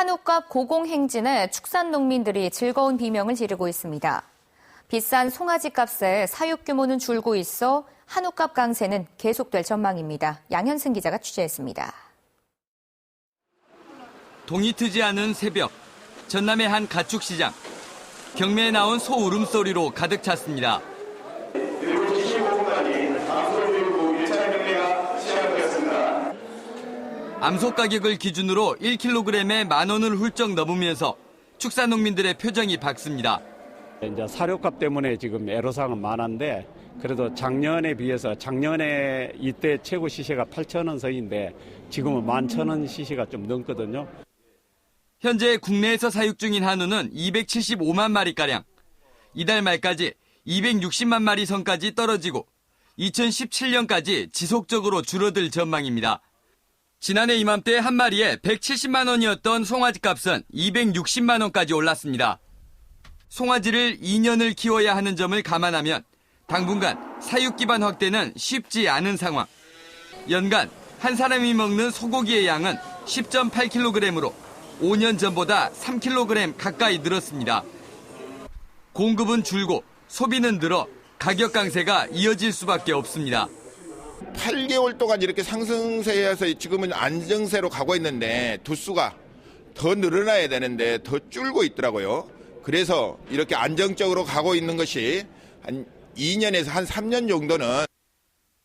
한우값 고공행진에 축산 농민들이 즐거운 비명을 지르고 있습니다. 비싼 송아지 값에 사육 규모는 줄고 있어 한우값 강세는 계속될 전망입니다. 양현승 기자가 취재했습니다. 동이 트지 않은 새벽, 전남의 한 가축시장. 경매에 나온 소 울음소리로 가득 찼습니다. 암소 가격을 기준으로 1kg에 만 원을 훌쩍 넘으면서 축산농민들의 표정이 밝습니다. 이제 사료값 때문에 지금 애로사항은 많은데 그래도 작년에 비해서 작년에 이때 최고 시세가 8천 원 선인데 지금은 11,000원 시세가 좀 넘거든요. 현재 국내에서 사육 중인 한우는 275만 마리가량. 이달 말까지 260만 마리 선까지 떨어지고 2017년까지 지속적으로 줄어들 전망입니다. 지난해 이맘때 한 마리에 170만 원이었던 송아지 값은 260만 원까지 올랐습니다. 송아지를 2년을 키워야 하는 점을 감안하면 당분간 사육 기반 확대는 쉽지 않은 상황. 연간 한 사람이 먹는 소고기의 양은 10.8kg으로 5년 전보다 3kg 가까이 늘었습니다. 공급은 줄고 소비는 늘어 가격 강세가 이어질 수밖에 없습니다. 8개월 동안 이렇게 상승세에서 지금은 안정세로 가고 있는데 두수가 더 늘어나야 되는데 더 줄고 있더라고요. 그래서 이렇게 안정적으로 가고 있는 것이 한 2년에서 한 3년 정도는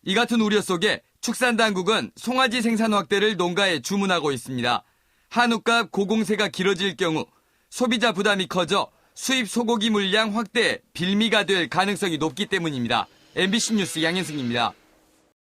이 같은 우려 속에 축산 당국은 송아지 생산 확대를 농가에 주문하고 있습니다. 한우값 고공세가 길어질 경우 소비자 부담이 커져 수입 소고기 물량 확대에 빌미가 될 가능성이 높기 때문입니다. MBC 뉴스 양현승입니다.